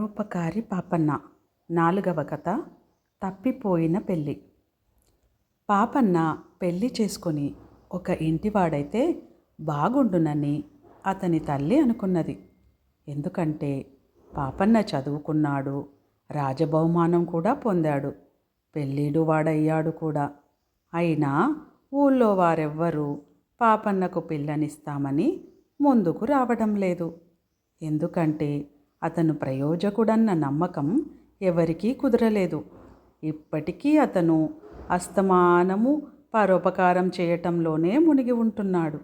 పరోపకారి పాపన్న. నాలుగవ కథ. తప్పిపోయిన పెళ్ళి. పాపన్న పెళ్ళి చేసుకొని ఒక ఇంటివాడైతే బాగుండునని అతని తల్లి అనుకున్నది. ఎందుకంటే పాపన్న చదువుకున్నాడు రాజబహుమానం కూడా పొందాడు పెళ్ళిడు వాడయ్యాడు కూడా. అయినా ఊళ్ళో వారెవ్వరూ పాపన్నకు పిల్లనిస్తామని ముందుకు రావడం లేదు. ఎందుకంటే అతను ప్రయోజకుడన్న నమ్మకం ఎవరికీ కుదరలేదు. ఇప్పటికీ అతను అస్తమానము పరోపకారం చేయటంలోనే మునిగి ఉంటున్నాడు.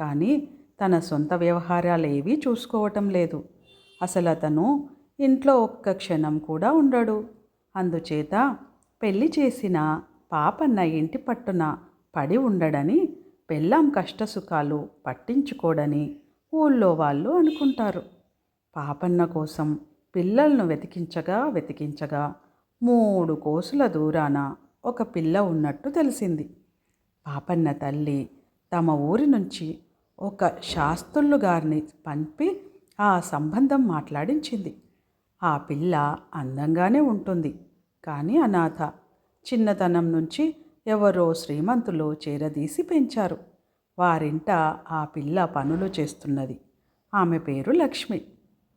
కానీ తన సొంత వ్యవహారాలు ఏవీ చూసుకోవటం లేదు. అసలు అతను ఇంట్లో ఒక్క క్షణం కూడా ఉండడు. అందుచేత పెళ్ళి చేసిన పాపన్న ఇంటి పట్టున పడి ఉండడని పెళ్ళాం కష్టసుఖాలు పట్టించుకోడని ఊళ్ళో వాళ్ళు అనుకుంటారు. పాపన్న కోసం పిల్లలను వెతికించగా వెతికించగా మూడు కోసుల దూరాన ఒక పిల్ల ఉన్నట్టు తెలిసింది. పాపన్న తల్లి తమ ఊరి నుంచి ఒక శాస్త్రులు గారిని పంపి ఆ సంబంధం మాట్లాడించింది. ఆ పిల్ల అందంగానే ఉంటుంది కానీ అనాథ. చిన్నతనం నుంచి ఎవరో శ్రీమంతులు చేరదీసి పెంచారు. వారింట ఆ పిల్ల పనులు చేస్తున్నది. ఆమె పేరు లక్ష్మి.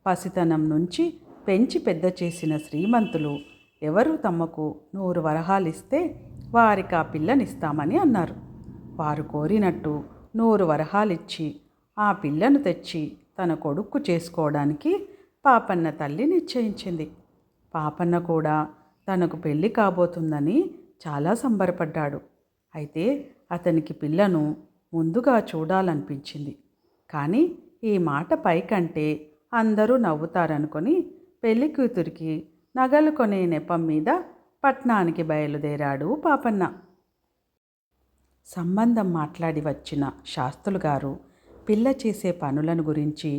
పసితనం నుంచి పెంచి పెద్ద చేసిన శ్రీమంతులు ఎవరు తమకు నూరు వరహాలిస్తే వారికి ఆ పిల్లనిస్తామని అన్నారు. వారు కోరినట్టు నూరు వరహాలిచ్చి ఆ పిల్లను తెచ్చి తన కొడుక్కు చేసుకోవడానికి పాపన్న తల్లి నిశ్చయించింది. పాపన్న కూడా తనకు పెళ్ళి కాబోతుందని చాలా సంబరపడ్డాడు. అయితే అతనికి పిల్లను ముందుగా చూడాలనిపించింది. కానీ ఈ మాట పైకంటే అందరూ నవ్వుతారనుకొని పెళ్ళి కూతురికి నగలు కొనే నెపం మీద పట్నానికి బయలుదేరాడు పాపన్న. సంబంధం మాట్లాడి వచ్చిన శాస్త్రులు గారు పిల్ల చేసే పనులను గురించి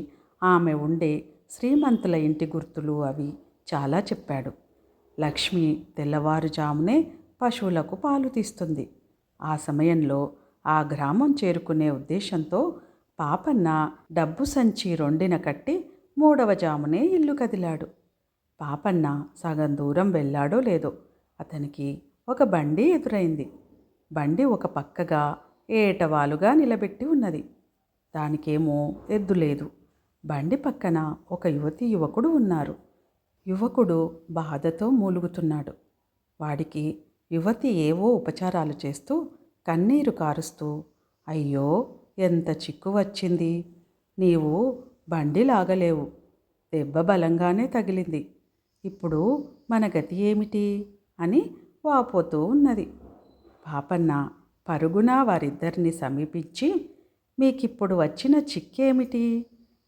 ఆమె ఉండే శ్రీమంతుల ఇంటి గుర్తులు అవి చాలా చెప్పాడు. లక్ష్మి తెల్లవారుజామునే పశువులకు పాలు తీస్తుంది. ఆ సమయంలో ఆ గ్రామం చేరుకునే ఉద్దేశంతో పాపన్న డబ్బు సంచి రెండిన కట్టి మూడవ జామునే ఇల్లు కదిలాడు. పాపన్న సగం దూరం వెళ్ళాడో లేదో అతనికి ఒక బండి ఎదురైంది. బండి ఒక పక్కగా ఏటవాలుగా నిలబెట్టి ఉన్నది. దానికేమో ఎద్దు లేదు. బండి పక్కన ఒక యువతి యువకుడు ఉన్నారు. యువకుడు బాధతో మూలుగుతున్నాడు. వాడికి యువతి ఏవో ఉపచారాలు చేస్తూ కన్నీరు కారుస్తూ అయ్యో ఎంత చిక్కు వచ్చింది. నీవు బండి లాగలేవు దెబ్బ బలంగానే తగిలింది. ఇప్పుడు మన గతి ఏమిటి? అని వాపోతూ ఉన్నది. పాపన్న పరుగున వారిద్దరిని సమీపించి మీకిప్పుడు వచ్చిన చిక్కేమిటి?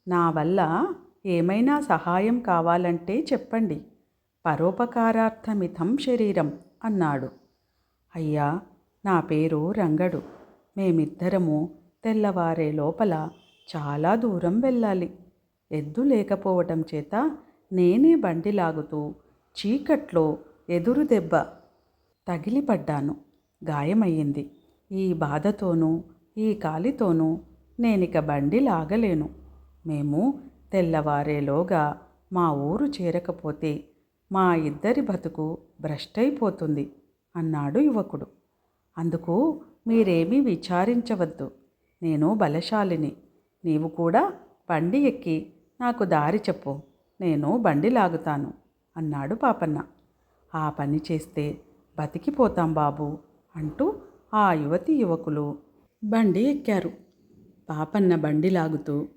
నా వల్ల ఏమైనా సహాయం కావాలంటే చెప్పండి. పరోపకారార్థమితం శరీరం అన్నాడు. అయ్యా నా పేరు రంగడు. మేమిద్దరము తెల్లవారే లోపల చాలా దూరం వెళ్ళాలి. ఎద్దు లేకపోవటం చేత నేనే బండి లాగుతూ చీకట్లో ఎదురు దెబ్బ తగిలిపడ్డాను. గాయమయ్యింది. ఈ బాధతోనూ ఈ కాలితోనూ నేనిక బండి లాగలేను. మేము తెల్లవారేలోగా మా ఊరు చేరకపోతే మా ఇద్దరి బతుకు భ్రష్టైపోతుంది అన్నాడు యువకుడు. అందుకు మీరేమీ విచారించవద్దు. నేను బలశాలిని. నీవు కూడా బండి ఎక్కి నాకు దారి చెప్పు. నేను బండి లాగుతాను అన్నాడు పాపన్న. ఆ పని చేస్తే బతికిపోతాం బాబు అంటూ ఆ యువతి యువకులు బండి ఎక్కారు. పాపన్న బండి లాగుతూ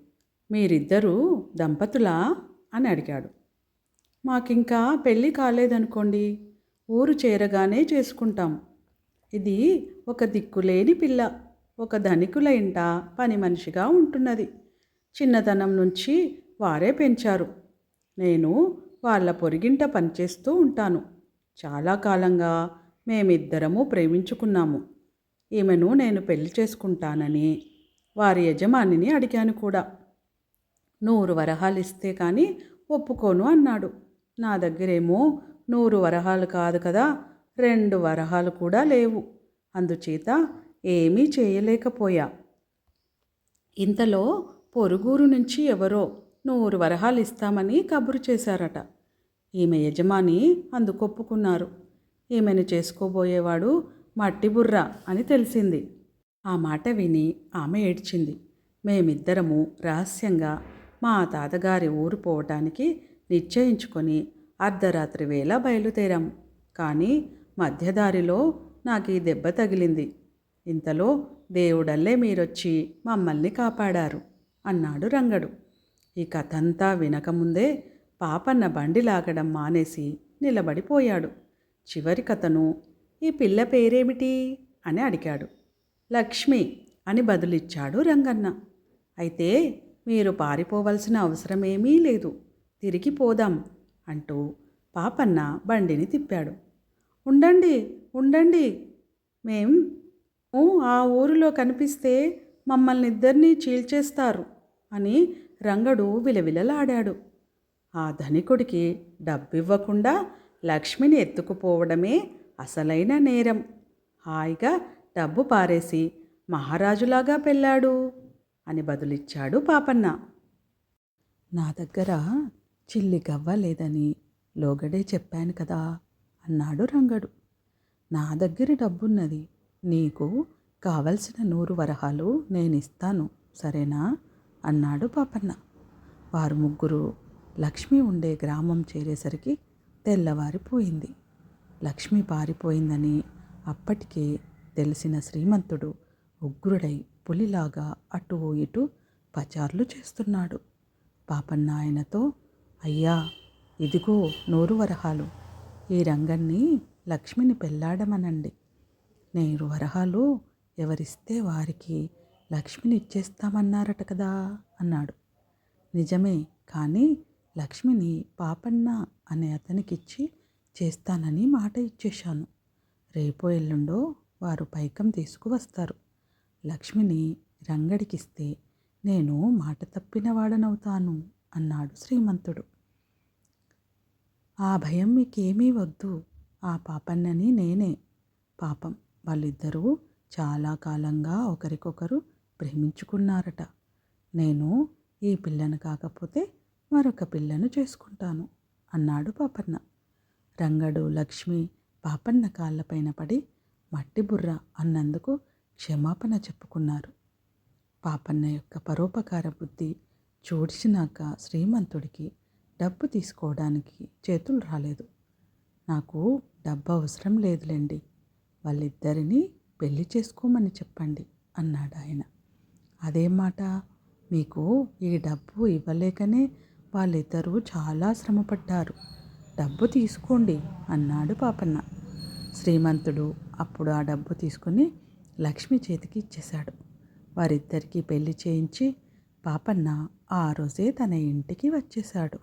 మీరిద్దరూ దంపతులా? అని అడిగాడు. మాకింకా పెళ్ళి కాలేదనుకోండి ఊరు చేరగానే చేసుకుంటాం. ఇది ఒక దిక్కులేని పిల్ల. ఒక ధనికుల ఇంట పని మనిషిగా ఉంటున్నది. చిన్నతనం నుంచి వారే పెంచారు. నేను వాళ్ళ పొరిగింట పనిచేస్తూ ఉంటాను. చాలా కాలంగా మేమిద్దరము ప్రేమించుకున్నాము. ఈమెను నేను పెళ్ళి చేసుకుంటానని వారి యజమానిని అడిగాను కూడా. నూరు వరహాలు ఇస్తే కానీ ఒప్పుకోను అన్నాడు. నా దగ్గరేమో నూరు వరహాలు కాదు కదా రెండు వరహాలు కూడా లేవు. అందుచేత ఏమీ చేయలేకపోయా. ఇంతలో పొరుగురు నుంచి ఎవరో నూరు వరహాలు ఇస్తామని కబురు చేశారట. ఈమె యజమాని అందుకొప్పుకున్నారు. ఈమెను చేసుకోబోయేవాడు మట్టి బుర్ర అని తెలిసింది. ఆ మాట విని ఆమె ఏడ్చింది. మేమిద్దరము రహస్యంగా మా తాతగారి ఊరు పోవటానికి నిశ్చయించుకొని అర్ధరాత్రి వేళ బయలుదేరాం. కానీ మధ్యదారిలో నాకు ఈ దెబ్బ తగిలింది. ఇంతలో దేవుడల్లే మీరొచ్చి మమ్మల్ని కాపాడారు అన్నాడు రంగడు. ఈ కథంతా వినకముందే పాపన్న బండి లాగడం మానేసి నిలబడిపోయాడు. చివరి కథను ఈ పిల్ల పేరేమిటి అని అడిగాడు. లక్ష్మి అని బదులిచ్చాడు రంగన్న. అయితే మీరు పారిపోవలసిన అవసరమేమీ లేదు. తిరిగి పోదాం అంటూ పాపన్న బండిని తిప్పాడు. ఉండండి ఉండండి. మేం ఆ ఊరిలో కనిపిస్తే మమ్మల్ని ఇద్దరినీ చీల్చేస్తారు అని రంగడు విలవిలలాడాడు. ఆ ధనికుడికి డబ్బివ్వకుండా లక్ష్మిని ఎత్తుకుపోవడమే అసలైన నేరం. హాయిగా డబ్బు పారేసి మహారాజులాగా పెళ్ళాడు అని బదులిచ్చాడు పాపన్న. నా దగ్గర చిల్లి గవ్వ లేదని లోగడే చెప్పాను కదా అన్నాడు రంగడు. నా దగ్గర డబ్బున్నది నీకు కావలసిన నూరు వరహాలు నేను ఇస్తాను సరేనా? అన్నాడు పాపన్న. వారు ముగ్గురు లక్ష్మి ఉండే గ్రామం చేరేసరికి తెల్లవారిపోయింది. లక్ష్మి పారిపోయిందని అప్పటికే తెలిసిన శ్రీమంతుడు ఉగ్రుడై పులిలాగా అటు ఇటు పచార్లు చేస్తున్నాడు. పాపన్న ఆయనతో అయ్యా ఇదిగో నూరు వరహాలు. ఈ రంగన్ని లక్ష్మిని పెళ్ళాడమనండి నేను వరహాలు ఎవరిస్తే వారికి లక్ష్మిని ఇచ్చేస్తామన్నారట కదా అన్నాడు. నిజమే కానీ లక్ష్మిని పాపన్న అనే అతనికిచ్చి చేస్తానని మాట ఇచ్చేశాను. రేపో ఎల్లుండో వారు పైకం తీసుకువస్తారు. లక్ష్మిని రంగడికిస్తే నేను మాట తప్పిన వాడనవుతాను అన్నాడు శ్రీమంతుడు. ఆ భయం మీకేమీ వద్దు ఆ పాపన్నని నేనే పాపం. వాళ్ళిద్దరూ చాలా కాలంగా ఒకరికొకరు ప్రేమించుకున్నారట. నేను ఈ పిల్లను కాకపోతే మరొక పిల్లను చేసుకుంటాను అన్నాడు పాపన్న. రంగడు లక్ష్మి పాపన్న కాళ్ళపైన పడి మట్టి బుర్ర అన్నందుకు క్షమాపణ చెప్పుకున్నారు. పాపన్న యొక్క పరోపకార బుద్ధి చూడిచినాక శ్రీమంతుడికి డబ్బు తీసుకోవడానికి చేతులు రాలేదు. నాకు డబ్బు అవసరం లేదులేండి వాళ్ళిద్దరినీ పెళ్ళి చేసుకోమని చెప్పండి అన్నాడు ఆయన. అదే మాట మీకు ఈ డబ్బు ఇవ్వలేకనే వాళ్ళిద్దరూ చాలా శ్రమపడ్డారు. డబ్బు తీసుకోండి అన్నాడు పాపన్న. శ్రీమంతుడు అప్పుడు ఆ డబ్బు తీసుకుని లక్ష్మి చేతికి ఇచ్చేశాడు. వారిద్దరికీ పెళ్ళి చేయించి పాపన్న ఆ రోజే తన ఇంటికి వచ్చేశాడు.